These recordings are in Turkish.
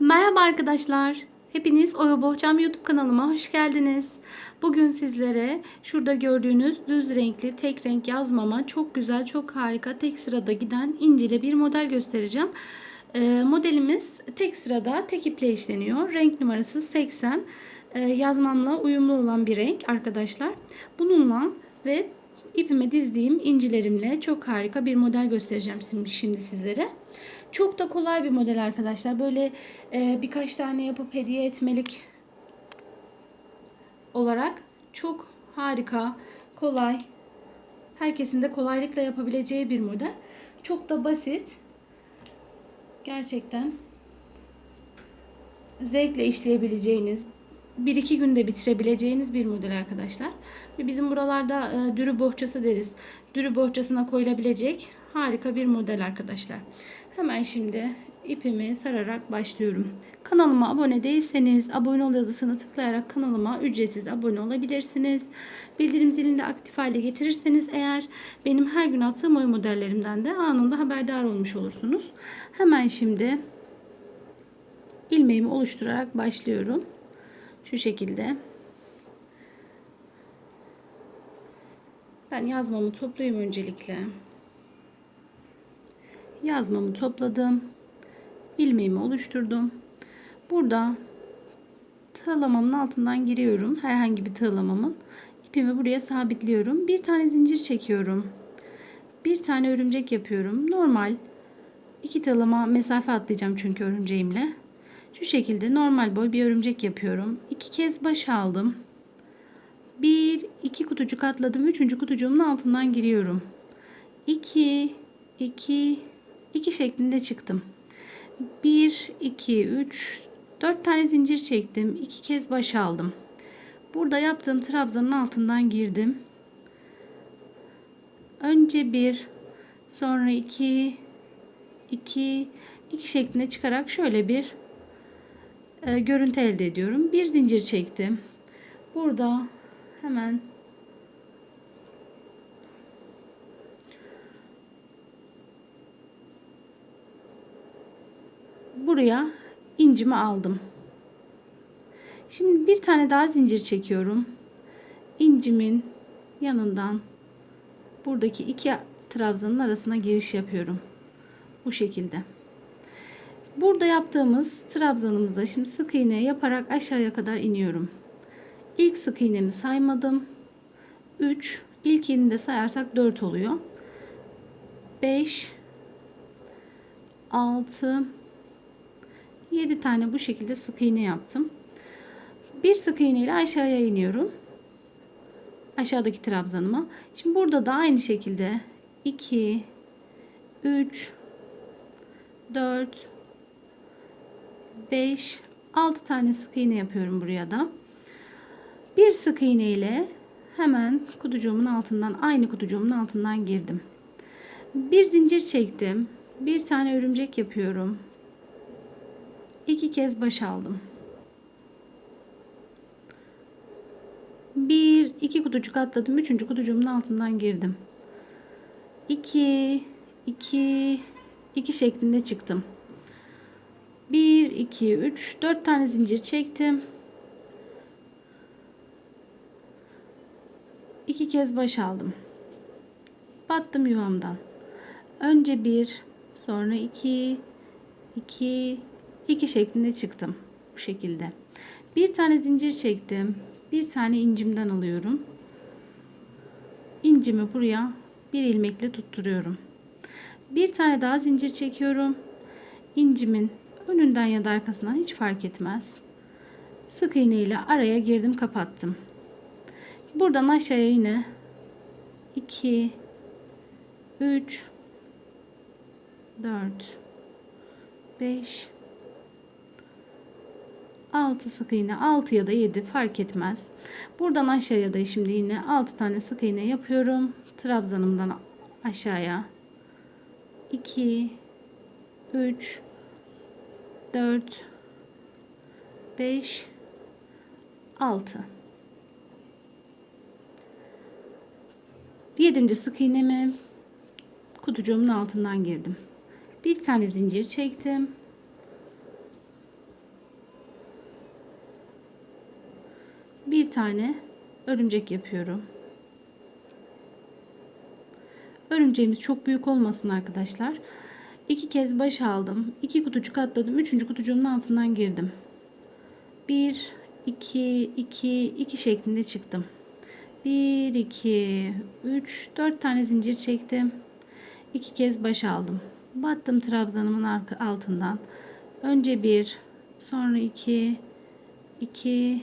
Merhaba arkadaşlar. Hepiniz Oya Bohçam YouTube kanalıma hoş geldiniz. Bugün sizlere şurada gördüğünüz düz renkli tek renk yazmama çok güzel, çok harika tek sırada giden incili bir model göstereceğim. Ee, modelimiz tek sırada tek iple işleniyor. Renk numarası 80. Ee, yazmamla uyumlu olan bir renk arkadaşlar. Bununla ve ipime dizdiğim incilerimle çok harika bir model göstereceğim şimdi sizlere. Çok da kolay bir model arkadaşlar. Böyle e, birkaç tane yapıp hediye etmelik olarak çok harika, kolay, herkesin de kolaylıkla yapabileceği bir model. Çok da basit. Gerçekten zevkle işleyebileceğiniz, bir iki günde bitirebileceğiniz bir model arkadaşlar. Ve bizim buralarda e, dürü bohçası deriz. Dürü bohçasına koyulabilecek harika bir model arkadaşlar. Hemen şimdi ipimi sararak başlıyorum. Kanalıma abone değilseniz abone ol yazısını tıklayarak kanalıma ücretsiz abone olabilirsiniz. Bildirim zilini de aktif hale getirirseniz eğer benim her gün attığım oy modellerimden de anında haberdar olmuş olursunuz. Hemen şimdi ilmeğimi oluşturarak başlıyorum. Şu şekilde. Ben yazmamı toplayayım öncelikle. Yazmamı topladım. ilmeğimi oluşturdum. Burada tığlamamın altından giriyorum. Herhangi bir tığlamamın. İpimi buraya sabitliyorum. Bir tane zincir çekiyorum. Bir tane örümcek yapıyorum. Normal iki tığlama mesafe atlayacağım çünkü örümceğimle. Şu şekilde normal boy bir örümcek yapıyorum. İki kez baş aldım. Bir, iki kutucuk atladım. Üçüncü kutucuğumun altından giriyorum. İki, iki, iki şeklinde çıktım. Bir, iki, üç, dört tane zincir çektim. İki kez baş aldım. Burada yaptığım trabzanın altından girdim. Önce bir, sonra iki, iki, iki şeklinde çıkarak şöyle bir e, görüntü elde ediyorum. Bir zincir çektim. Burada hemen buraya incimi aldım. Şimdi bir tane daha zincir çekiyorum. İncimin yanından buradaki iki trabzanın arasına giriş yapıyorum. Bu şekilde. Burada yaptığımız trabzanımızda şimdi sık iğne yaparak aşağıya kadar iniyorum. İlk sık iğnemi saymadım. 3. İlk iğneni de sayarsak 4 oluyor. 5 6 7 tane bu şekilde sık iğne yaptım. Bir sık iğne ile aşağıya iniyorum. Aşağıdaki trabzanıma. Şimdi burada da aynı şekilde 2 3 4 5 6 tane sık iğne yapıyorum buraya da. Bir sık iğne ile hemen kutucuğumun altından aynı kutucuğumun altından girdim. Bir zincir çektim. Bir tane örümcek yapıyorum. İki kez baş aldım. Bir, iki kutucuk atladım. Üçüncü kutucuğumun altından girdim. İki, iki, iki şeklinde çıktım. 1, 2, 3, 4 tane zincir çektim. 2 kez baş aldım. Battım yuvamdan. Önce 1, sonra 2, 2, 2 şeklinde çıktım. Bu şekilde. Bir tane zincir çektim. Bir tane incimden alıyorum. İncimi buraya bir ilmekle tutturuyorum. Bir tane daha zincir çekiyorum. İncimin Önünden ya da arkasından hiç fark etmez. Sık iğne ile araya girdim kapattım. Buradan aşağıya yine 2 3 4 5 6 sık iğne 6 ya da 7 fark etmez. Buradan aşağıya da şimdi yine 6 tane sık iğne yapıyorum. Trabzanımdan aşağıya 2 3 4 5 6 7. sık iğnemi kutucuğumun altından girdim. Bir tane zincir çektim. bir tane örümcek yapıyorum. Örümceğimiz çok büyük olmasın arkadaşlar. İki kez baş aldım. iki kutucuk atladım. Üçüncü kutucuğumun altından girdim. Bir, iki, iki, iki şeklinde çıktım. Bir, iki, üç, dört tane zincir çektim. İki kez baş aldım. Battım trabzanımın altından. Önce bir, sonra iki, iki,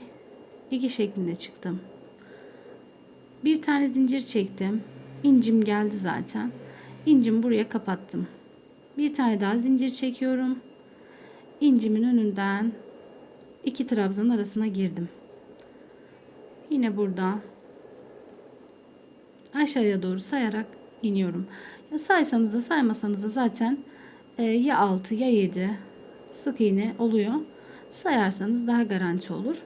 iki şeklinde çıktım. Bir tane zincir çektim. İncim geldi zaten. İncimi buraya kapattım. Bir tane daha zincir çekiyorum. İncimin önünden iki trabzanın arasına girdim. Yine burada aşağıya doğru sayarak iniyorum. Ya saysanız da saymasanız da zaten e, ya 6 ya 7 sık iğne oluyor. Sayarsanız daha garanti olur.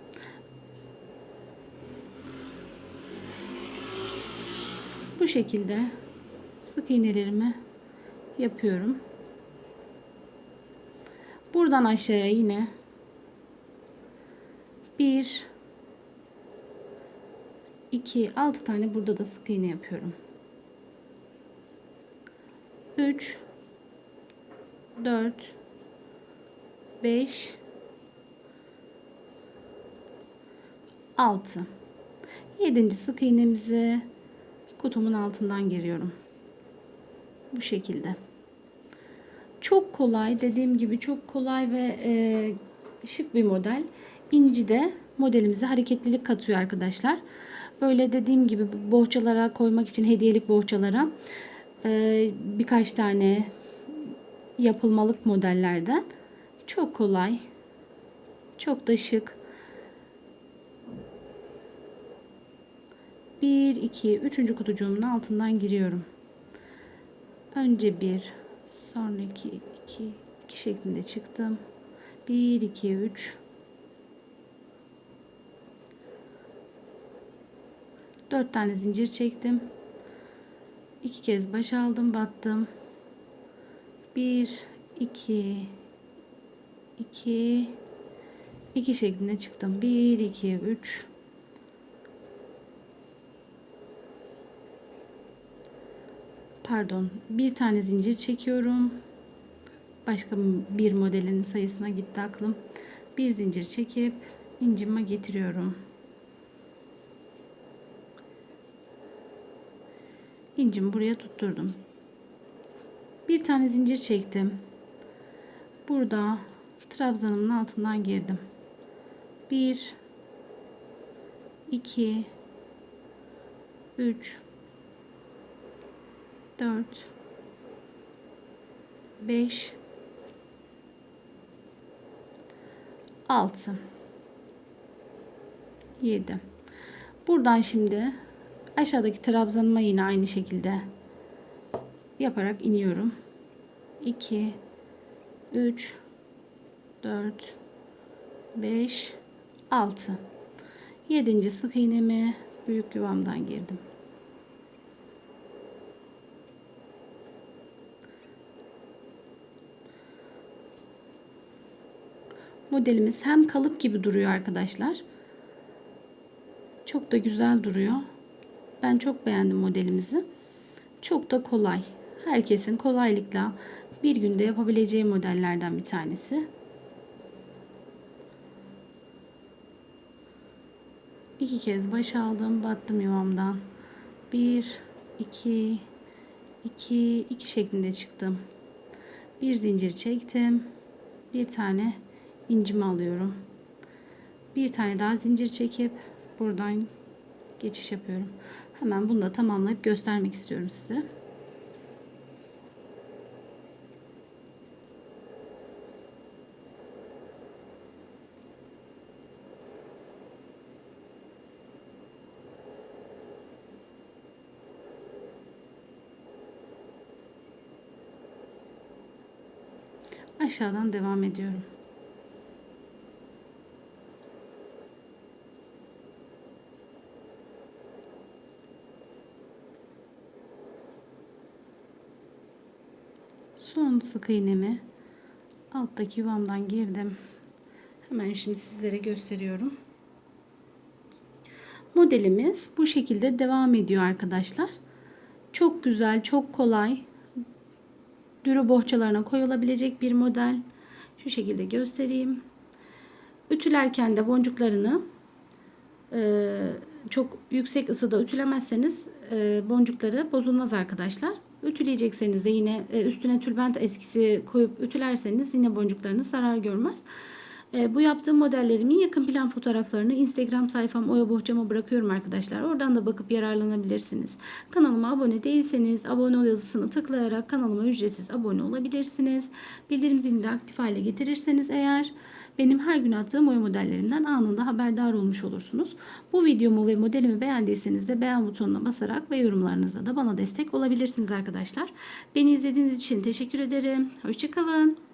Bu şekilde sık iğnelerimi yapıyorum. Buradan aşağıya yine bir 2 6 tane burada da sık iğne yapıyorum. 3 4 5 6 7. sık iğnemizi kutumun altından giriyorum. Bu şekilde. Çok kolay dediğim gibi çok kolay ve e, şık bir model. İnci de modelimize hareketlilik katıyor arkadaşlar. Böyle dediğim gibi bohçalara koymak için hediyelik bohçalara e, birkaç tane yapılmalık modellerden. Çok kolay. Çok da şık. 1, 2, 3. kutucuğumun altından giriyorum. Önce bir, sonra iki, iki, iki şeklinde çıktım. 1, 2, 3. 4 tane zincir çektim. 2 kez baş aldım, battım. 1, 2, 2, 2 şeklinde çıktım. 1, 2, 3, pardon bir tane zincir çekiyorum. Başka bir modelin sayısına gitti aklım. Bir zincir çekip incime getiriyorum. İncimi buraya tutturdum. Bir tane zincir çektim. Burada trabzanımın altından girdim. 1 2 3 4 5 6 7 Buradan şimdi aşağıdaki trabzanıma yine aynı şekilde yaparak iniyorum. 2 3 4 5 6 7. sık iğnemi büyük yuvamdan girdim. Modelimiz hem kalıp gibi duruyor arkadaşlar. Çok da güzel duruyor. Ben çok beğendim modelimizi. Çok da kolay. Herkesin kolaylıkla bir günde yapabileceği modellerden bir tanesi. İki kez baş aldım, battım yuvamdan. Bir, iki, iki, iki şeklinde çıktım. Bir zincir çektim. Bir tane incimi alıyorum. Bir tane daha zincir çekip buradan geçiş yapıyorum. Hemen bunu da tamamlayıp göstermek istiyorum size. Aşağıdan devam ediyorum. Son sık iğnemi alttaki yuvamdan girdim. Hemen şimdi sizlere gösteriyorum. Modelimiz bu şekilde devam ediyor arkadaşlar. Çok güzel, çok kolay. Dürü bohçalarına koyulabilecek bir model. Şu şekilde göstereyim. Ütülerken de boncuklarını e, çok yüksek ısıda ütülemezseniz e, boncukları bozulmaz arkadaşlar. Ütüleyecekseniz de yine e, üstüne tülbent eskisi koyup ütülerseniz yine boncuklarınız zarar görmez. E, bu yaptığım modellerimin yakın plan fotoğraflarını Instagram sayfam Oya Bohçam'a bırakıyorum arkadaşlar. Oradan da bakıp yararlanabilirsiniz. Kanalıma abone değilseniz abone ol yazısını tıklayarak kanalıma ücretsiz abone olabilirsiniz. Bildirim zilini de aktif hale getirirseniz eğer benim her gün attığım oya modellerimden anında haberdar olmuş olursunuz. Bu videomu ve modelimi beğendiyseniz de beğen butonuna basarak ve yorumlarınızla da bana destek olabilirsiniz arkadaşlar. Beni izlediğiniz için teşekkür ederim. Hoşçakalın.